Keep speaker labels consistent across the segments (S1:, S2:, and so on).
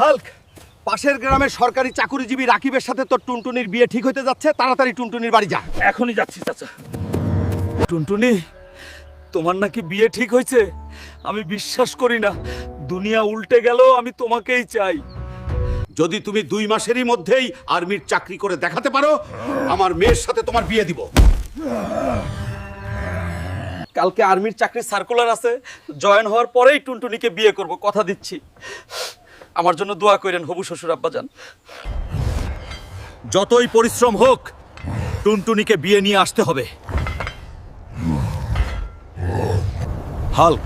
S1: Hulk. পাশের গ্রামের সরকারি চাকুরিজীবী রাকিবের সাথে তোর টুনটুনির বিয়ে ঠিক হতে যাচ্ছে তাড়াতাড়ি টুনটুনির বাড়ি যা।
S2: এখনই যাচ্ছি চাচা। টুনটুনি তোমার নাকি বিয়ে ঠিক হয়েছে আমি বিশ্বাস করি না। দুনিয়া উল্টে গেল আমি তোমাকেই চাই।
S1: যদি তুমি দুই মাসেরই মধ্যেই আর্মির চাকরি করে দেখাতে পারো আমার মেয়ের সাথে তোমার বিয়ে দিব।
S2: কালকে আর্মির চাকরির সার্কুলার আছে জয়েন হওয়ার পরেই টুনটুনিকে বিয়ে করব কথা দিচ্ছি। আমার জন্য দোয়া করেন হবু শ্বশুর আব্বাজান।
S1: যতই পরিশ্রম হোক টুনটুনিকে বিয়ে নিয়ে আসতে হবে। হাল্ক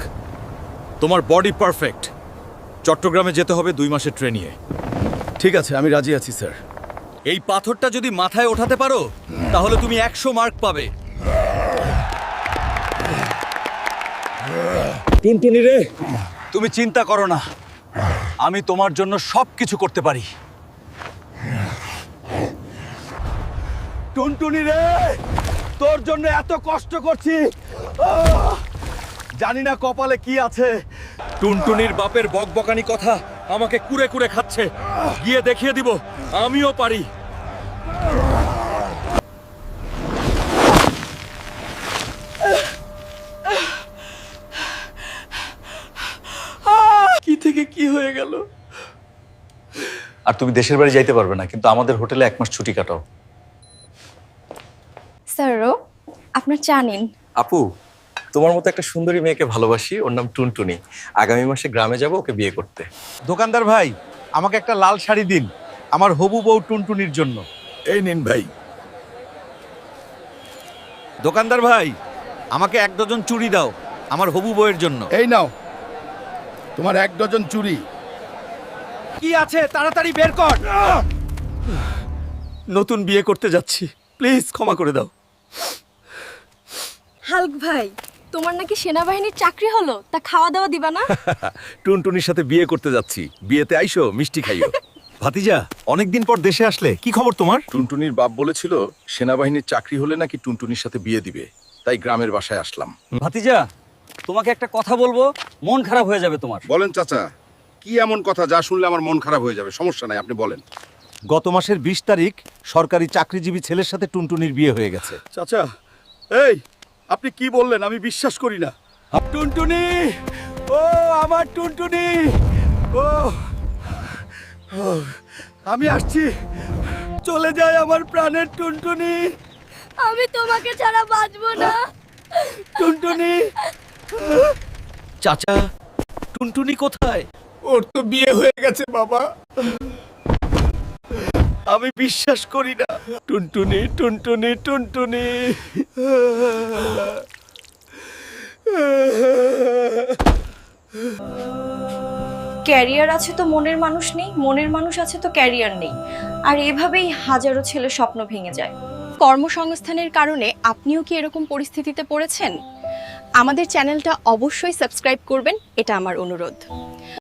S1: তোমার বডি পারফেক্ট। চট্টগ্রামে যেতে হবে দুই মাসের ট্রেনিয়ে।
S3: ঠিক আছে আমি রাজি আছি স্যার।
S1: এই পাথরটা যদি মাথায় ওঠাতে পারো তাহলে তুমি একশো মার্ক পাবে। টুনটুনি রে। তুমি চিন্তা করো না। আমি তোমার জন্য সব কিছু করতে পারি। টুনটুনি রে, তোর জন্য এত কষ্ট করছি। জানি না কপালে কি আছে। টুনটুনির বাপের বকবকানি কথা আমাকে কুরে কুরে খাচ্ছে। গিয়ে দেখিয়ে দিব, আমিও পারি।
S2: কি হয়ে গেল?
S4: আর তুমি দেশের বাড়ি যাইতে পারবে না কিন্তু আমাদের হোটেলে এক মাস ছুটি কাটাও।
S5: স্যারও আপনার চা নিন।
S4: আপু তোমার মতো একটা সুন্দরী মেয়েকে ভালোবাসি ওর নাম টুনটুনি। আগামী মাসে গ্রামে যাব ওকে বিয়ে করতে।
S1: দোকানদার ভাই আমাকে একটা লাল শাড়ি দিন আমার হবু বউ টুনটুনির জন্য।
S3: এই নিন ভাই।
S1: দোকানদার ভাই আমাকে এক ডজন চুড়ি দাও আমার হবু বউয়ের জন্য।
S3: এই নাও। তোমার এক ডজন চুরি।
S1: কি আছে? তাড়াতাড়ি বের কর।
S2: নতুন বিয়ে করতে যাচ্ছি। প্লিজ ক্ষমা করে দাও।
S5: হালক ভাই তোমার নাকি সেনাবাহিনীর চাকরি হলো? তা খাওয়া দাওয়া দিবা না?
S1: টুনটুনির সাথে বিয়ে করতে যাচ্ছি। বিয়েতে আইসো মিষ্টি খাইও। ভাতিজা অনেকদিন পর দেশে আসলে। কি খবর তোমার?
S3: টুনটুনির বাপ বলেছিল সেনাবাহিনীর চাকরি হলে নাকি টুনটুনির সাথে বিয়ে দিবে। তাই গ্রামের বাসায় আসলাম।
S2: ভাতিজা তোমাকে একটা কথা বলব মন খারাপ হয়ে যাবে তোমার।
S3: বলেন চাচা কি এমন কথা যা শুনলে আমার মন খারাপ হয়ে যাবে? সমস্যা নাই আপনি বলেন।
S1: গত মাসের বিশ তারিখ সরকারি চাকরিজীবী ছেলের সাথে টুনটুনির বিয়ে হয়ে গেছে।
S3: চাচা এই আপনি কি বললেন? আমি বিশ্বাস করি না।
S1: টুনটুনি! ও আমার টুনটুনি! ও ও, আমি আসছি। চলে যায় আমার প্রাণের টুনটুনি।
S5: আমি তোমাকে ছাড়া বাঁচবো না।
S1: টুনটুনি! চাচা টুনটুনি কোথায়?
S3: ওর তো বিয়ে হয়ে গেছে বাবা।
S1: আমি বিশ্বাস করি না। টুনটুনি টুনটুনি টুনটুনি।
S5: ক্যারিয়ার আছে তো মনের মানুষ নেই মনের মানুষ আছে তো ক্যারিয়ার নেই। আর এভাবেই হাজারো ছেলে স্বপ্ন ভেঙে যায়। কর্মসংস্থানের কারণে আপনিও কি এরকম পরিস্থিতিতে পড়েছেন? আমাদের চ্যানেলটা অবশ্যই সাবস্ক্রাইব করবেন এটা আমার অনুরোধ।